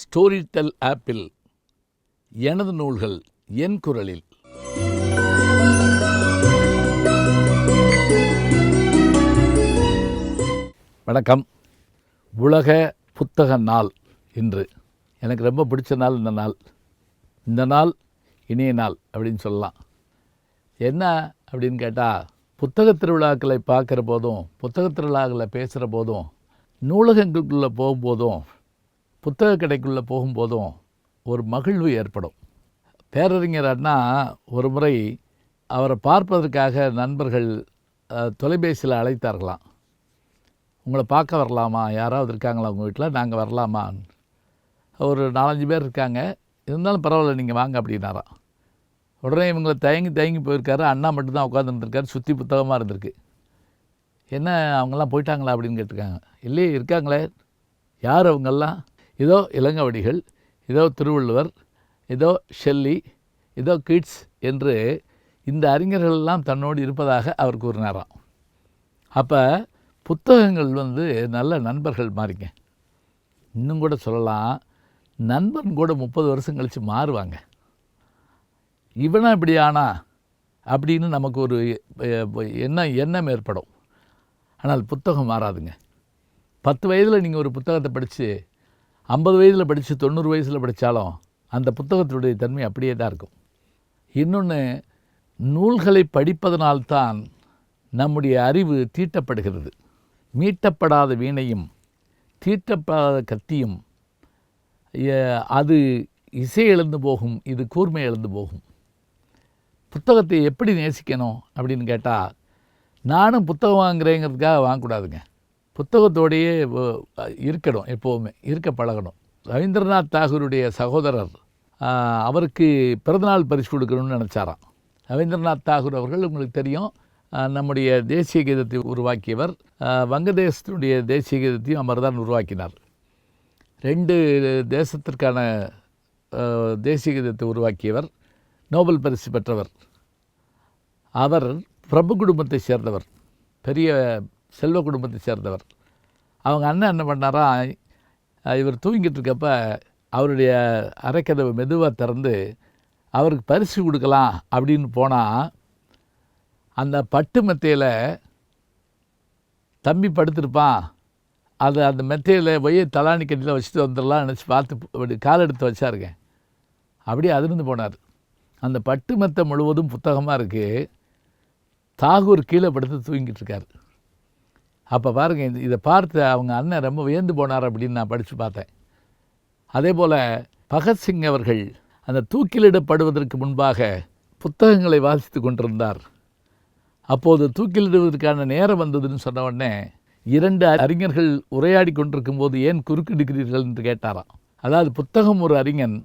Story del ஆப்பில் எனது நூல்கள் என் குரலில். வணக்கம். உலக புத்தக நாள் இன்று. எனக்கு ரொம்ப பிடிச்ச நாள் இந்த நாள். இந்த நாள் இனிய நாள் அப்படின்னு சொல்லலாம். என்ன அப்படின்னு கேட்டால் புத்தக திருவிழாக்களை பார்க்குற போதும் புத்தக திருவிழாக்களை பேசுகிற போதும் நூலகங்களுக்குள்ளே போகும்போதும் புத்தக கடைக்குள்ளே போகும்போதும் ஒரு மகிழ்வு ஏற்படும். பேரறிஞர் அண்ணா ஒரு முறை அவரை பார்ப்பதற்காக நண்பர்கள் தொலைபேசியில் அழைத்தார்களாம். உங்களை பார்க்க வரலாமா? யாராவது இருக்காங்களா உங்கள் வீட்டில் நாங்கள் வரலாமா ஒரு நாலஞ்சு பேர் இருக்காங்க. இருந்தாலும் பரவாயில்ல நீங்கள் வாங்க அப்படின்னாராம். உடனே இவங்களை தயங்கி தயங்கி போயிருக்காரு. அண்ணா மட்டும்தான் உட்காந்துருந்துருக்காரு சுற்றி புத்தகமாக இருந்திருக்கு. என்ன அவங்கெல்லாம் போயிட்டாங்களா? அப்படின்னு கேட்டிருக்காங்க. இல்லையே இருக்காங்களே. யார் அவங்கெல்லாம்? இதோ இளங்கவடிகள் இதோ திருவள்ளுவர் இதோ ஷெல்லி இதோ கிட்ஸ் என்று இந்த அறிஞர்கள் எல்லாம் தன்னோடு இருப்பதாக அவர் கூறினாராம். அப்போ புத்தகங்கள் வந்து நல்ல நண்பர்கள் மாறிங்க. இன்னும் கூட சொல்லலாம் நண்பன் கூட முப்பது வருஷம் கழித்து மாறுவாங்க. இவனா இப்படி ஆனா? அப்படின்னு நமக்கு ஒரு என்ன எண்ணம் எண்ணம் ஏற்படும். ஆனால் புத்தகம் மாறாதுங்க. பத்து வயதில் நீங்கள் ஒரு புத்தகத்தை படித்து ஐம்பது வயதில் படித்து தொண்ணூறு வயசில் படித்தாலும் அந்த புத்தகத்தினுடைய தன்மை அப்படியே தான் இருக்கும். இன்னொன்று நூல்களை படிப்பதனால்தான் நம்முடைய அறிவு தீட்டப்படுகிறது. மீட்டப்படாத வீணையும் தீட்டப்படாத கத்தியும் அது இசை எழுந்து போகும் இது கூர்மை எழுந்து போகும். புத்தகத்தை எப்படி நேசிக்கணும் அப்படின்னு கேட்டால் நானும் புத்தகம் வாங்குறேங்கிறதுக்காக வாங்கக்கூடாதுங்க. புத்தகத்தோடையே இருக்கணும் எப்போவுமே இருக்க பழகணும். ரவீந்திரநாத் தாகூருடைய சகோதரர் அவருக்கு பிறந்தநாள் பரிசு கொடுக்கணும்னு நினச்சாராம். ரவீந்திரநாத் தாகூர் அவர்கள் உங்களுக்கு தெரியும் நம்முடைய தேசிய கீதத்தை உருவாக்கியவர் வங்கதேசத்தினுடைய தேசிய கீதத்தையும் அவர் தான் உருவாக்கினார். ரெண்டு தேசத்திற்கான தேசிய கீதத்தை உருவாக்கியவர் நோபல் பரிசு பெற்றவர். அவர் பிரபு குடும்பத்தை சேர்ந்தவர். பெரிய செல்வ குடும்பத்தை சேர்ந்தவர். அவங்க அண்ணன் என்ன பண்ணாரா இவர் தூங்கிட்டு இருக்கப்ப அவருடைய அரைக்கதவை மெதுவாக திறந்து அவருக்கு பரிசு கொடுக்கலாம் அப்படின்னு போனால் அந்த பட்டு மெத்தையில் தம்பி படுத்திருப்பான். அது அந்த மெத்தையில் போய் தலாணி கட்டியில் வச்சுட்டு வந்துடலாம் நினச்சி பார்த்து அப்படி கால் எடுத்து வச்சாருங்க. அப்படியே அதிர்ந்து போனார். அந்த பட்டு மெத்தை முழுவதும் புத்தகமாக இருக்குது தாகூர் கீழே படுத்து தூங்கிட்டு இருக்காரு. அப்போ பாருங்கள் இதை பார்த்து அவங்க அண்ணன் ரொம்ப வியந்து போனார் அப்படின்னு நான் படித்து பார்த்தேன். அதே போல் பகத்சிங் அவர்கள் அந்த தூக்கிலிடப்படுவதற்கு முன்பாக புத்தகங்களை வாசித்து கொண்டிருந்தார். அப்போது தூக்கிலிடுவதற்கான நேரம் வந்ததுன்னு சொன்ன உடனே இரண்டு அறிஞர்கள் உரையாடி கொண்டிருக்கும் போது ஏன் குறுக்கிடுகிறீர்கள் என்று கேட்டாராம். அதாவது புத்தகம் ஒரு அறிஞன்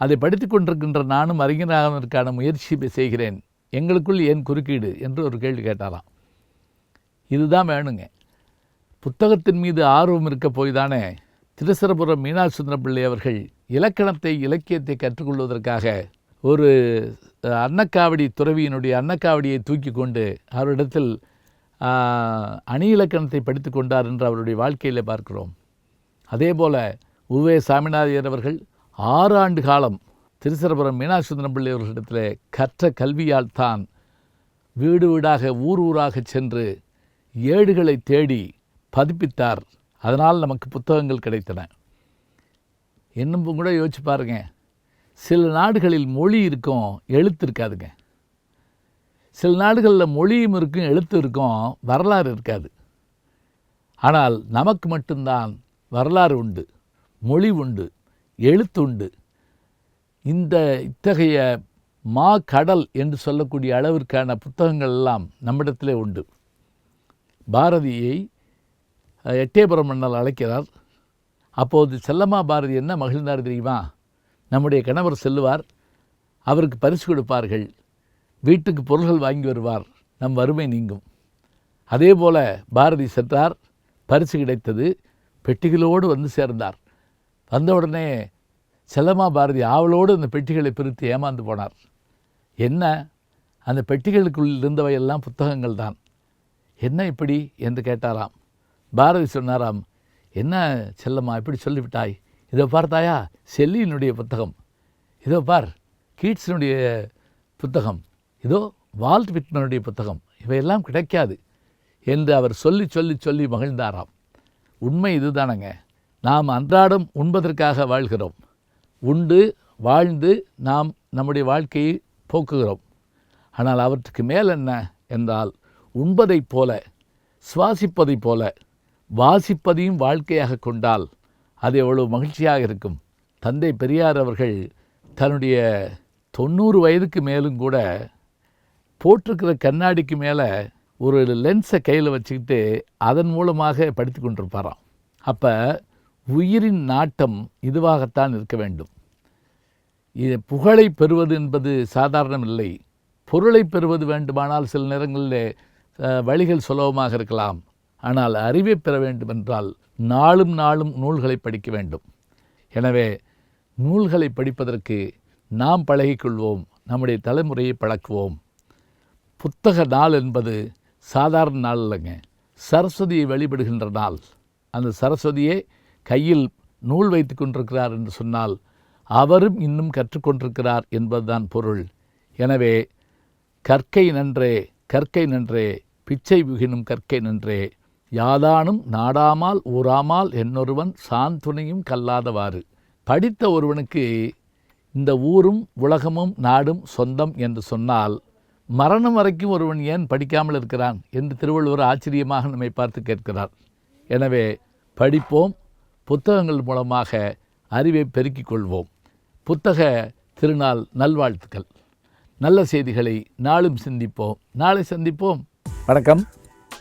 அதை படித்து கொண்டிருக்கின்ற நானும் அறிஞராவதற்கான முயற்சி செய்கிறேன் எங்களுக்குள் ஏன் குறுக்கீடு என்று ஒரு கேள்வி கேட்டாராம். இதுதான் வேணுங்க. புத்தகத்தின் மீது ஆர்வம் இருக்க போய் தானே திருசரபுரம் மீனாட்சி பிள்ளை அவர்கள் இலக்கணத்தை இலக்கியத்தை கற்றுக்கொள்வதற்காக ஒரு அன்னக்காவடி துறவியினுடைய அன்னக்காவடியை தூக்கி கொண்டு அவரிடத்தில் அணி இலக்கணத்தை படித்து கொண்டார் என்று அவருடைய வாழ்க்கையில் பார்க்கிறோம். அதே போல் உவே சாமிநாதையர் அவர்கள் ஆறு ஆண்டு காலம் திருசரபுரம் மீனாட்சி சுந்தரம் பிள்ளை அவர்களிடத்தில் கற்ற கல்வியால் தான் வீடு வீடாக ஊர் ஊராக சென்று ஏடுகளை தேடி பதிப்பித்தார். அதனால் நமக்கு புத்தகங்கள் கிடைத்தன. இன்னும் கூட யோசிச்சு பாருங்க. சில நாடுகளில் மொழி இருக்கும் எழுத்து இருக்காதுங்க. சில நாடுகளில் மொழியும் இருக்கும் எழுத்து இருக்கும் வரலாறு இருக்காது. ஆனால் நமக்கு மட்டும்தான் வரலாறு உண்டு மொழி உண்டு எழுத்து உண்டு. இந்த இத்தகைய மா கடல் என்று சொல்லக்கூடிய அளவிற்கான புத்தகங்கள் எல்லாம் நம்மிடத்திலே உண்டு. பாரதியை எட்டயபுரம் மன்னர் அழைக்கிறார். அப்போது செல்லம்மா பாரதி என்ன மகிழ்ந்தார் தெரியுமா? நம்முடைய கணவர் செல்லுவார் அவருக்கு பரிசு கொடுப்பார்கள் வீட்டுக்கு பொருள்கள் வாங்கி வருவார் நம் வறுமை நீங்கும். அதே போல பாரதி சென்றார் பரிசு கிடைத்தது பெட்டிகளோடு வந்து சேர்ந்தார். வந்த உடனே செல்லம்மா பாரதி ஆவலோடு அந்த பெட்டிகளை பிரித்து ஏமாந்து போனார். என்ன? அந்த பெட்டிகளுக்குள் இருந்தவையெல்லாம் புத்தகங்கள் தான் என்ன இப்படி? என்று கேட்டாராம். பாரதி சொன்னாராம் என்ன செல்லம்மா இப்படி சொல்லிவிட்டாய்? இதை பார்த்தாயா செல்லியினுடைய புத்தகம். இதோ பார் கீட்ஸினுடைய புத்தகம். இதோ வால்ட் விட்மனுடைய புத்தகம். இவையெல்லாம் கிடைக்காது என்று அவர் சொல்லி சொல்லி சொல்லி மகிழ்ந்தாராம். உண்மை இதுதானங்க. நாம் அன்றாடம் உண்பதற்காக வாழ்கிறோம். உண்டு வாழ்ந்து நாம் நம்முடைய வாழ்க்கையை போக்குகிறோம். ஆனால் அவற்றுக்கு மேல் என்ன? என்றால் உண்பதைப் போல சுவாசிப்பதைப் போல வாசிப்பதையும் வாழ்க்கையாக கொண்டால் அது எவ்வளவு மகிழ்ச்சியாக இருக்கும். தந்தை பெரியார் அவர்கள் தன்னுடைய தொண்ணூறு வயதுக்கு மேலும் கூட போட்டிருக்கிற கண்ணாடிக்கு மேலே ஒரு லென்ஸை கையில் வச்சுக்கிட்டு அதன் மூலமாக படித்து கொண்டிருப்பாராம். அப்போ உயிரின் நாட்டம் இதுவாகத்தான் இருக்க வேண்டும். இது புகழை பெறுவது என்பது சாதாரணம் இல்லை. பொருளை பெறுவது வேண்டுமானால் சில நேரங்களில் வழிகள் சுலபமாக இருக்கலாம். ஆனால் அறிவை பெற வேண்டுமென்றால் நாளும் நாளும் நூல்களை படிக்க வேண்டும். எனவே நூல்களை படிப்பதற்கு நாம் பழகிக்கொள்வோம் நம்முடைய தலைமுறையை பழக்குவோம். புத்தக நாள் என்பது சாதாரண நாள் இல்லைங்க சரஸ்வதியை வழிபடுகின்ற நாள். அந்த சரஸ்வதியே கையில் நூல் வைத்து கொண்டிருக்கிறார் என்று சொன்னால் அவரும் இன்னும் கற்றுக்கொண்டிருக்கிறார் என்பதுதான் பொருள். எனவே கற்கை நன்றே கற்கை நன்றே பிச்சை விகினும் கற்கை நன்றே யாதானும் நாடாமால் ஊராமால் என்னொருவன் சாந்துணையும் கல்லாதவாறு. படித்த ஒருவனுக்கு இந்த ஊரும் உலகமும் நாடும் சொந்தம் என்று சொன்னால் மரணம் வரைக்கும் ஒருவன் ஏன் படிக்காமல் இருக்கிறான் என்று திருவள்ளுவர் ஆச்சரியமாக நம்மை பார்த்து கேட்கிறார். எனவே படிப்போம் புத்தகங்கள் மூலமாக அறிவை பெருக்கிக் கொள்வோம். புத்தக திருநாள் நல்வாழ்த்துக்கள். நல்ல செய்திகளை நாளும் சிந்திப்போம். நாளை சந்திப்போம். வணக்கம்.